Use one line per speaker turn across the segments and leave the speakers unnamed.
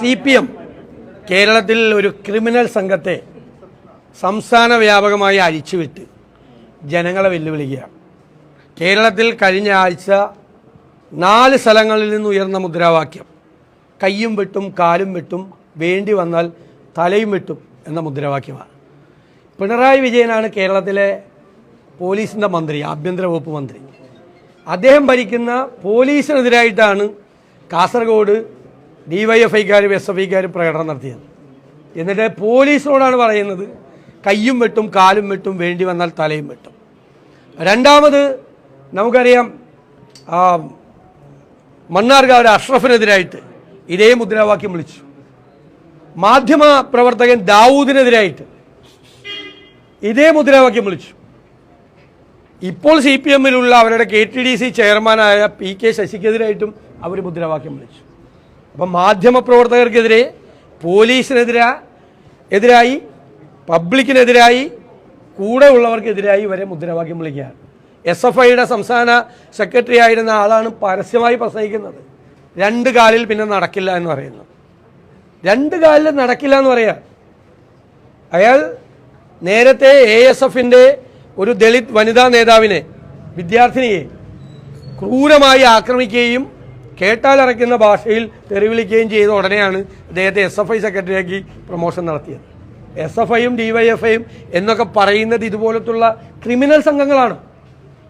C P M കേരളത്തിൽ ഒരു criminal സംഘത്തെ സംസ്ഥാന വ്യാപകമായി അഴിച്ചുവിട്ട് ജനങ്ങളെ വെല്ലുവിളിക്കുകയാണ് കേരളത്തിൽ കഴിഞ്ഞ ആഴ്ച നാല് സ്ഥലങ്ങളിൽ നിന്ന് ഉയർന്ന മുദ്രാവാക്യം കയ്യും വെട്ടും കാലും വെട്ടും വേണ്ടി വന്നാൽ തലയും വെട്ടും എന്ന മുദ്രാവാക്യമാണ്. പിണറായി വിജയനാണ് കേരളത്തിലെ പോലീസിന്റെ മന്ത്രി ആഭ്യന്തര വകുപ്പ് മന്ത്രി. അദ്ദേഹം ഭരിക്കുന്ന പോലീസിനെതിരായിട്ടാണ് കാസർഗോഡ് ഡിവൈഎഫ്ഐക്കാരും എസ് എഫ് ഐക്കാരും പ്രകടനം നടത്തിയത്. എന്നിട്ട് പോലീസിനോടാണ് പറയുന്നത് കയ്യും വെട്ടും കാലും വെട്ടും വേണ്ടി വന്നാൽ തലയും വെട്ടും. രണ്ടാമത് നമുക്കറിയാം ആ, മണ്ണാർക്കാട് അഷ്റഫിനെതിരായിട്ട് ഇതേ മുദ്രാവാക്യം വിളിച്ചു. മാധ്യമ പ്രവർത്തകൻ ദാവൂദിനെതിരായിട്ട് ഇതേ മുദ്രാവാക്യം വിളിച്ചു. ഇപ്പോൾ സി പി എമ്മിലുള്ള അവരുടെ കെ ടി ഡി സി ചെയർമാനായ പി കെ ശശിക്കെതിരായിട്ടും അവർ മുദ്രാവാക്യം വിളിച്ചു. അപ്പം മാധ്യമ പ്രവർത്തകർക്കെതിരെ പോലീസിനെതിരെ എതിരായി പബ്ലിക്കിനെതിരായി കൂടെ ഉള്ളവർക്കെതിരായി വരെ മുദ്രാവാക്യം വിളിക്കുകയാണ്. എസ് എഫ് ഐയുടെ സംസ്ഥാന സെക്രട്ടറി ആയിരുന്ന ആളാണ് പരസ്യമായി പ്രസംഗിക്കുന്നത്. രണ്ട് കാലിൽ പിന്നെ നടക്കില്ല എന്ന് പറയുന്നു. രണ്ട് കാലിൽ നടക്കില്ല എന്ന് പറയാം. അയാൾ നേരത്തെ എ എസ് എഫിന്റെ ഒരു ദളിത് വനിതാ നേതാവിനെ വിദ്യാർത്ഥിനിയെ ക്രൂരമായി ആക്രമിക്കുകയും കേട്ടാലറയ്ക്കുന്ന ഭാഷയിൽ തെറിവിളിക്കുകയും ചെയ്ത ഉടനെയാണ് അദ്ദേഹത്തെ എസ് എഫ് ഐ സെക്രട്ടറിയാക്കി പ്രൊമോഷൻ നടത്തിയത്. എസ് എഫ് ഐയും ഡിവൈഎഫ്ഐയും എന്നൊക്കെ പറയുന്നത് ഇതുപോലത്തുള്ള ക്രിമിനൽ സംഘങ്ങളാണ്.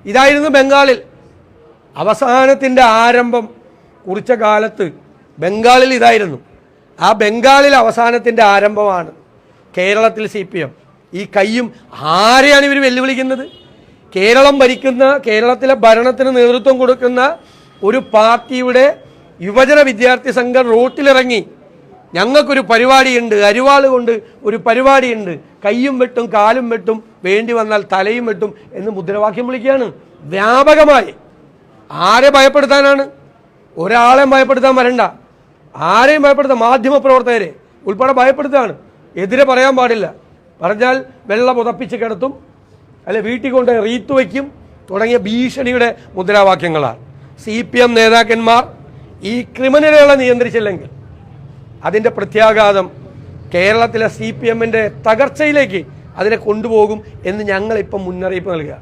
ഇതായിരുന്നു ബംഗാളിൽ. അവസാനത്തിന്റെ ആരംഭം കുറിച്ച കാലത്ത് ബംഗാളിൽ ഇതായിരുന്നു. ആ ബംഗാളിൽ അവസാനത്തിന്റെ ആരംഭമാണ് കേരളത്തിൽ സി പി എം ഈ കയ്യും ആരെയാണ് ഇവർ വെല്ലുവിളിക്കുന്നത്? കേരളം ഭരിക്കുന്ന കേരളത്തിലെ ഭരണത്തിന് നേതൃത്വം കൊടുക്കുന്ന ഒരു പാർട്ടിയുടെ യുവജന വിദ്യാർത്ഥി സംഘം റോട്ടിലിറങ്ങി. ഞങ്ങൾക്കൊരു പരിപാടിയുണ്ട്. അരിവാൾ കൊണ്ട് ഒരു പരിപാടിയുണ്ട്. കയ്യും വെട്ടും കാലും വെട്ടും വേണ്ടി വന്നാൽ തലയും വെട്ടും എന്ന് മുദ്രാവാക്യം വിളിക്കുകയാണ്. വ്യാപകമായി. ആരെ ഭയപ്പെടുത്താനാണ്? ഒരാളെ ഭയപ്പെടുത്താൻ വരണ്ട. ആരെയും ഭയപ്പെടുത്താം മാധ്യമ പ്രവർത്തകരെ ഉൾപ്പെടെ ഭയപ്പെടുത്താണ് എതിരെ പറയാൻ പാടില്ല. പറഞ്ഞാൽ വെള്ളം ഉതപ്പിച്ച് കിടത്തും അല്ലെ വീട്ടിൽ കൊണ്ട് റീത്ത് വയ്ക്കും തുടങ്ങിയ ഭീഷണിയുടെ മുദ്രാവാക്യങ്ങളാണ്. സി പി എം നേതാക്കന്മാർ ഈ ക്രിമിനലുകളെ നിയന്ത്രിച്ചില്ലെങ്കിൽ അതിന്റെ പ്രത്യാഘാതം കേരളത്തിലെ സി പി എമ്മിന്റെ തകർച്ചയിലേക്ക് അതിനെ കൊണ്ടുപോകും എന്ന് ഞങ്ങളിപ്പം മുന്നറിയിപ്പ് നൽകുക